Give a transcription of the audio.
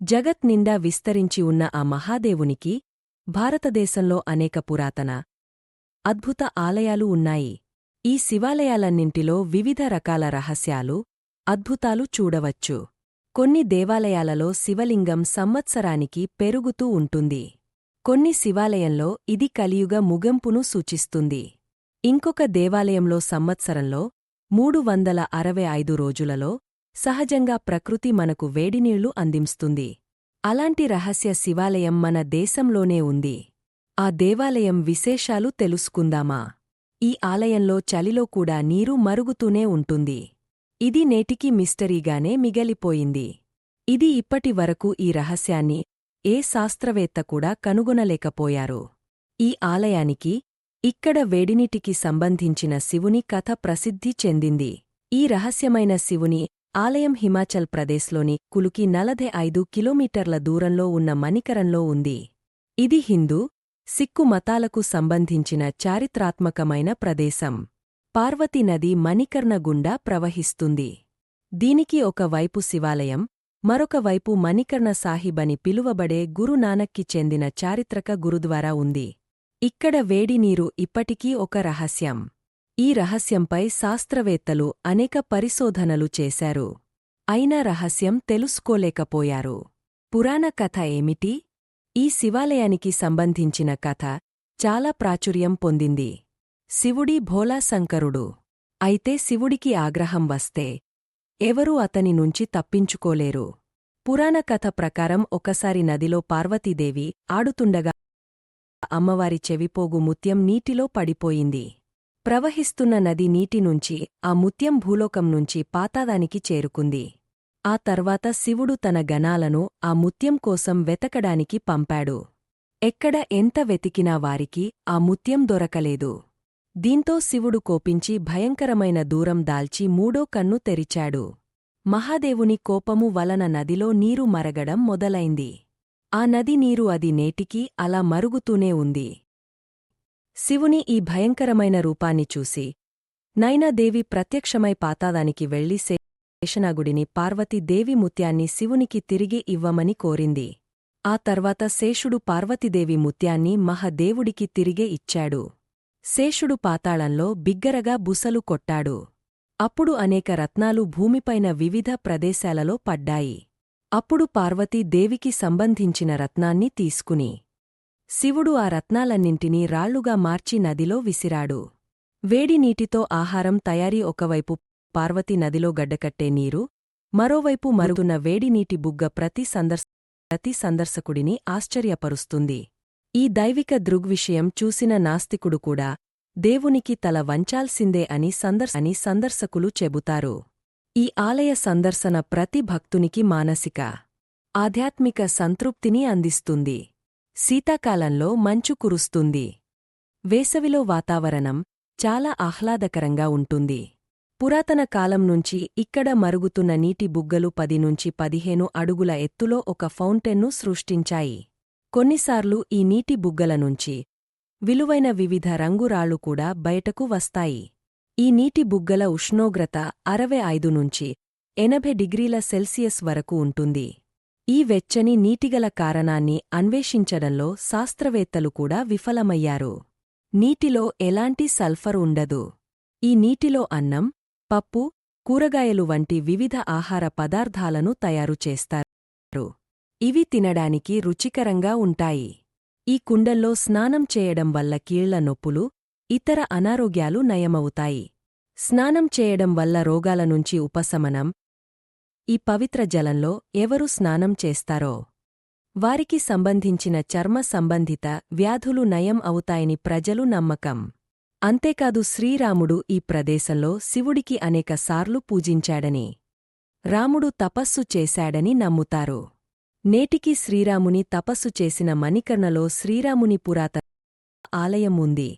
జగత్ నిండా విస్తరించి ఉన్న ఆ మహాదేవునికి భారతదేశంలో అనేక పురాతన అద్భుత ఆలయాలు ఉన్నాయి. ఈ శివాలయాలన్నింటిలో వివిధ రకాల రహస్యాలు అద్భుతాలు చూడవచ్చు. కొన్ని దేవాలయాలలో శివలింగం సంవత్సరానికి పెరుగుతూ ఉంటుంది. కొన్ని శివాలయంలో ఇది కలియుగ ముగింపును సూచిస్తుంది. ఇంకొక దేవాలయంలో సంవత్సరంలో మూడు వందల అరవై ఐదు రోజులలో సహజంగా ప్రకృతి మనకు వేడినీళ్ళు అందిస్తుంది. అలాంటి రహస్య శివాలయం మన దేశంలోనే ఉంది. ఆ దేవాలయం విశేషాలు తెలుసుకుందామా? ఈ ఆలయంలో చలిలో కూడా నీరు మరుగుతూనే ఉంటుంది. ఇది నేటికి మిస్టరీగానే మిగలిపోయింది. ఇది ఇప్పటి వరకు ఈ రహస్యాన్ని ఏ శాస్త్రవేత్త కూడా కనుగొనలేకపోయారు. ఈ ఆలయానికి ఇక్కడ వేడినీటికి సంబంధించిన శివుని కథ ప్రసిద్ధి చెందింది. ఈ రహస్యమైన శివుని ఆలయం హిమాచల్ ప్రదేశ్లోని కులుకి నలభై ఐదు కిలోమీటర్ల దూరంలో ఉన్న మణికరంలో ఉంది. ఇది హిందూ సిక్కు మతాలకు సంబంధించిన చారిత్రాత్మకమైన ప్రదేశం. పార్వతీ నది మణికర్ణ గుండా ప్రవహిస్తుంది. దీనికి ఒక వైపు శివాలయం మరొకవైపు మణికర్ణ మణికర్ణ సాహిబని పిలువబడే గురునానక్కి చెందిన చారిత్రక గురుద్వారా ఉంది. ఇక్కడ వేడినీరు ఇప్పటికీ ఒక రహస్యం. ఈ రహస్యంపై శాస్త్రవేత్తలు అనేక పరిశోధనలు చేశారు. అయినా రహస్యం తెలుసుకోలేకపోయారు. పురాణ కథ ఏమిటి? ఈ శివాలయానికి సంబంధించిన కథ చాలా ప్రాచుర్యం పొందింది. శివుడి భోలాశంకరుడు అయితే శివుడికి ఆగ్రహం వస్తే ఎవరూ అతని నుంచి తప్పించుకోలేరు. పురాణ కథ ప్రకారం ఒకసారి నదిలో పార్వతీదేవి ఆడుతుండగా అమ్మవారి చెవిపోగు ముత్యం నీటిలో పడిపోయింది. ప్రవహిస్తున్న నది నీటి నుంచి ఆ ముత్యం భూలోకం నుంచి పాతాదానికి చేరుకుంది. ఆ తర్వాత శివుడు తన గణాలను ఆ ముత్యం కోసం వెతకడానికి పంపాడు. ఎక్కడ ఎంత వెతికినా వారికి ఆ ముత్యం దొరకలేదు. దీంతో శివుడు కోపించి భయంకరమైన దూరం దాల్చి మూడో కన్ను తెరిచాడు. మహాదేవుని కోపము వలన నదిలో నీరు మరగడం మొదలైంది. ఆ నది నీరు అది నేటికీ అలా మరుగుతూనే ఉంది. శివుని ఈ భయంకరమైన రూపాన్ని చూసి నైనాదేవి ప్రత్యక్షమై పాతాదానికి వెళ్ళి శేషనాగుడిని పార్వతీదేవి ముత్యాన్ని శివునికి తిరిగి ఇవ్వమని కోరింది. ఆ తర్వాత శేషుడు పార్వతీదేవి ముత్యాన్ని మహదేవుడికి తిరిగే ఇచ్చాడు. శేషుడు పాతాళంలో బిగ్గరగా బుసలు కొట్టాడు. అప్పుడు అనేక రత్నాలు భూమిపైన వివిధ ప్రదేశాలలో పడ్డాయి. అప్పుడు పార్వతీ దేవికి సంబంధించిన రత్నాన్ని తీసుకుని శివుడు ఆ రత్నాలన్నింటినీ రాళ్ళుగా మార్చి నదిలో విసిరాడు. వేడి నీటితో ఆహారం తయారీ ఒకవైపు పార్వతీ నదిలో గడ్డకట్టే నీరు మరోవైపు మరుగున వేడినీటి బుగ్గ ప్రతి సందర్శ ప్రతి సందర్శకుడిని ఆశ్చర్యపరుస్తుంది. ఈ దైవిక దృగ్విషయం చూసిన నాస్తికుడు కూడా దేవునికి తల వంచాల్సిందే అని సందర్శ అని సందర్శకులు చెబుతారు. ఈ ఆలయ సందర్శన ప్రతి భక్తునికి మానసిక ఆధ్యాత్మిక సంతృప్తిని అందిస్తుంది. శీతాకాలంలో మంచు కురుస్తుంది. వేసవిలో వాతావరణం చాలా ఆహ్లాదకరంగా ఉంటుంది. పురాతన కాలం నుంచి ఇక్కడ మరుగుతున్న నీటి బుగ్గలు పది నుంచి పదిహేను అడుగుల ఎత్తులో ఒక ఫౌంటెన్ను సృష్టించాయి. కొన్నిసార్లు ఈ నీటి బుగ్గల నుంచి విలువైన వివిధ రంగురాళ్ళు కూడా బయటకు వస్తాయి. ఈ నీటి బుగ్గల ఉష్ణోగ్రత అరవై ఐదు నుంచి ఎనభై డిగ్రీల సెల్సియస్ వరకు ఉంటుంది. ఈ వెచ్చని నీటిగల కారణాన్ని అన్వేషించడంలో శాస్త్రవేత్తలు కూడా విఫలమయ్యారు. నీటిలో ఎలాంటి సల్ఫర్ ఉండదు. ఈ నీటిలో అన్నం పప్పు కూరగాయలు వంటి వివిధ ఆహార పదార్థాలను తయారు చేస్తారు. ఇవి తినడానికి రుచికరంగా ఉంటాయి. ఈ కుండల్లో స్నానం చేయడం వల్ల కీళ్ళ నొప్పులు ఇతర అనారోగ్యాలు నయమవుతాయి. స్నానం చేయడం వల్ల రోగాల నుంచి ఉపశమనం ఈ పవిత్ర జలంలో ఎవరు స్నానం చేస్తారో. వారికి సంబంధించిన చర్మ సంబంధిత వ్యాధులు నయం అవుతాయని ప్రజలు నమ్మకం. అంతేకాదు శ్రీరాముడు ఈ ప్రదేశంలో శివుడికి అనేకసార్లు పూజించాడని రాముడు తపస్సు చేశాడని నమ్ముతారు. నేటికి శ్రీరాముని తపస్సు చేసిన మణికర్ణలో శ్రీరాముని పురాతన ఆలయం ఉంది.